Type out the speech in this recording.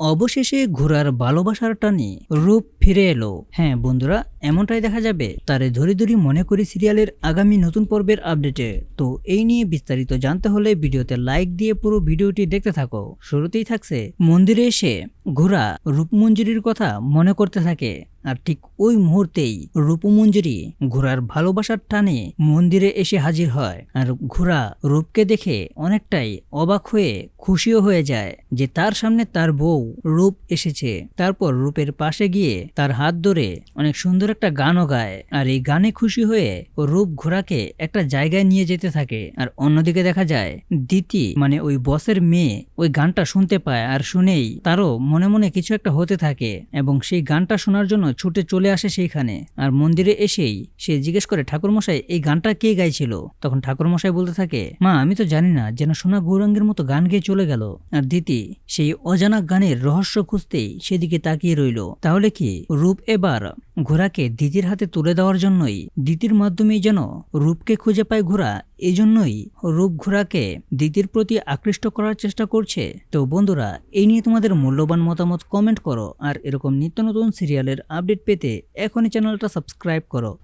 অবশেষে ঘোড়ার ভালোবাসার টানে রূপ ফিরে এলো। হ্যাঁ বন্ধুরা, এমনটাই দেখা যাবে। তারে ধরে ধরে মনে করি সিরিয়ালের আগামী নতুন পর্বের আপডেটে। তো এই নিয়ে বিস্তারিত জানতে হলে ভিডিওতে লাইক দিয়ে পুরো ভিডিওটি দেখতে থাকো। শুরুতেই থাকছে, মন্দিরে এসে ঘোড়া রূপমঞ্জুরির কথা মনে করতে থাকে। আর ঠিক ওই মুহূর্তেই রূপমঞ্জুরি ঘোড়ার ভালোবাসার টানে মন্দিরে এসে হাজির হয়। আর ঘোড়া রূপকে দেখে অনেকটাই অবাক হয়ে খুশিও হয়ে যায় যে তার সামনে তার বউ রূপ এসেছে। তারপর রূপের পাশে গিয়ে তার হাত ধরে অনেক সুন্দর একটা গানও গায়। আর এই গানে খুশি হয়ে ও রূপ ঘোড়াকে একটা জায়গায় নিয়ে যেতে থাকে। আর অন্যদিকে দেখা যায়, দিতি মানে ওই বসের মেয়ে ওই গানটা শুনতে পায় আর শুনেই তারও মনে মনে কিছু একটা হতে থাকে এবং সেই গানটা শোনার জন্য ছুটে চলে আসে সেইখানে। আর মন্দিরে এসেই সে জিজ্ঞেস করে, ঠাকুরমশাই, এই গানটা কে গাইছিল? তখন ঠাকুরমশাই বলতে থাকে, মা, আমি তো জানি না, যেন সোনা গৌরাঙ্গের মতো গান গেয়ে চলে গেল। আর দিতি সেই অজানা গানের রহস্য খুঁজতেই সেদিকে তাকিয়ে রইল। তাহলে কি? রূপ এবার ঘোড়াকে দিদির হাতে তুলে দেওয়ার জন্যই দিতির মাধ্যমেই যেন রূপকে খুঁজে পায় ঘোড়া, এজন্যই রূপ ঘোড়াকে দিদির প্রতি আকৃষ্ট করার চেষ্টা করছে। তো বন্ধুরা, এই নিয়ে তোমাদের মূল্যবান মতামত কমেন্ট করো, আর এরকম নিত্য নতুন সিরিয়ালের আপডেট পেতে এখনই চ্যানেলটা সাবস্ক্রাইব করো।